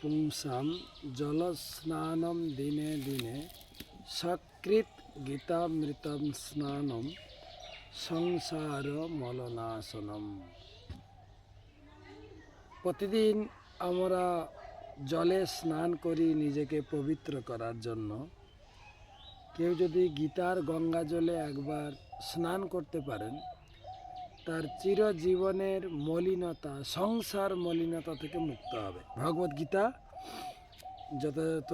পুংসাম জলস্নানম দিনে দিনে সকৃত গীতামৃতম স্নানম সংসার মলনাশনম প্রতিদিন আমরা জলে স্নান করি নিজেকে পবিত্র করার জন্য। কেউ যদি গীতার গঙ্গা জলে একবার স্নান করতে পারেন তার চিরজীবনের মলিনতা, সংসার মলিনতা থেকে মুক্ত হবে। ভগবদ গীতা যথাযথ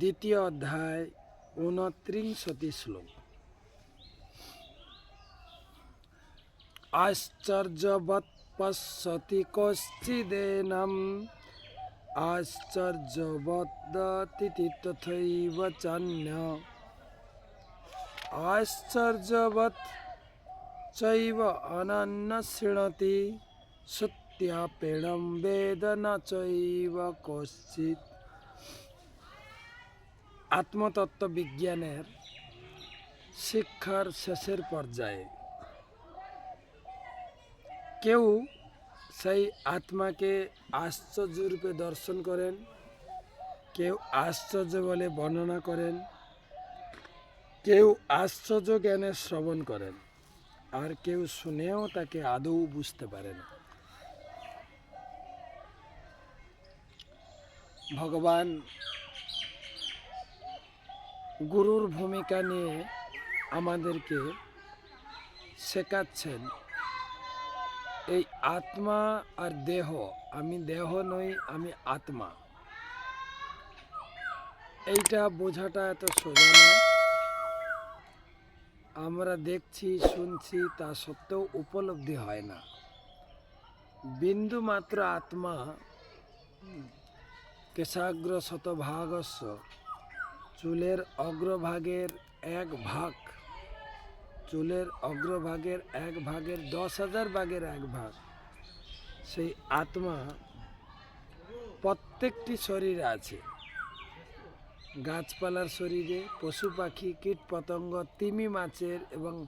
দ্বিতীয় অধ্যায় ঊনত্রিংশতি শ্লোক। আশ্চর্যবৎ পশ্যতি কশ্চিদেনম আশ্চর্যবদ্দতি তথৈব চান্য। আশ্চর্যবৎ চৈব অনন্য শৃণতি শ্রুত্যাপেণম বেদ ন চৈব কশ্চিৎ আত্মতত্ত্ব বিজ্ঞানের শিক্ষার শেষের পর্যায়ে কেউ সেই আত্মাকে আশ্চর্যরূপে দর্শন করেন কেউ আশ্চর্য বলে বর্ণনা করেন কেউ আশ্চর্য জ্ঞানের শ্রবণ করেন আর কেউ শুনেও তাকে আদৌ বুঝতে পারে না। ভগবান গুরুর ভূমিকা নিয়ে আমাদেরকে শেখাচ্ছেন, এই আত্মা আর দেহ, আমি দেহ নই, আমি আত্মা। এইটা বোঝাটা এত সোজা নয়। আমরা দেখছি, শুনছি, তা সত্ত্বেও উপলব্ধি হয় না। বিন্দু মাত্র আত্মা কেশাগ্র শতভাগস্য চুলের অগ্রভাগের এক ভাগ, চুলের অগ্রভাগের এক ভাগের দশ হাজার ভাগের এক ভাগ। সেই আত্মা প্রত্যেকটি শরীরে আছে। গাছপালার শরীরে পশু পাখি কীট পতঙ্গ তিমি মাছের এবং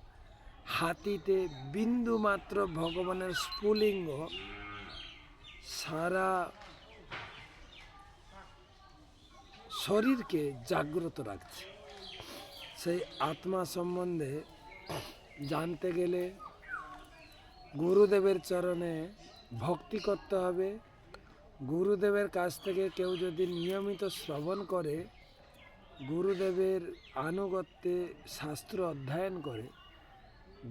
হাতিতে বিন্দু মাত্র ভগবানের স্ফুলিঙ্গ। সারা শরীরকে জাগ্রত রাখছে। সেই আত্মা সম্বন্ধে জানতে গেলে গুরুদেবের চরণে ভক্তি করতে হবে। গুরুদেবের কাছ থেকে কেউ যদি নিয়মিত শ্রবণ করে গুরুদেবের আনুগত্যে শাস্ত্র অধ্যয়ন করে,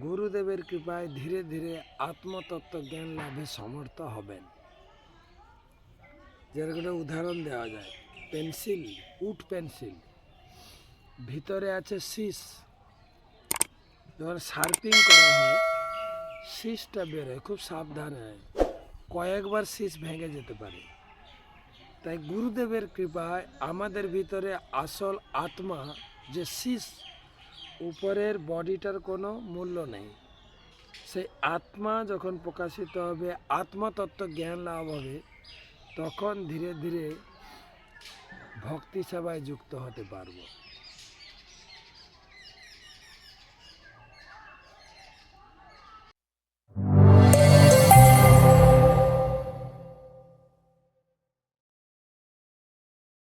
গুরুদেবের কৃপায় ধীরে ধীরে আত্মতত্ত্ব জ্ঞান লাভে সমর্থ হবেন। যেরকম উদাহরণ দেওয়া যায়, পেন্সিল, উট পেন্সিল, ভিতরে আছে শীষ। যখন শার্পিং করা হয় শীষটা বেরোয়, খুব সাবধানে কয়েকবার শীষ ভেঙে যেতে পারে। তাই গুরুদেবের কৃপায় আমাদের ভিতরে আসল আত্মা যে শীষ, উপরের বডিটার কোনো মূল্য নেই। সেই আত্মা যখন প্রকাশিত হবে, আত্মতত্ত্ব জ্ঞান লাভ হবে, তখন ধীরে ধীরে ভক্তি সেবায় যুক্ত হতে পারব।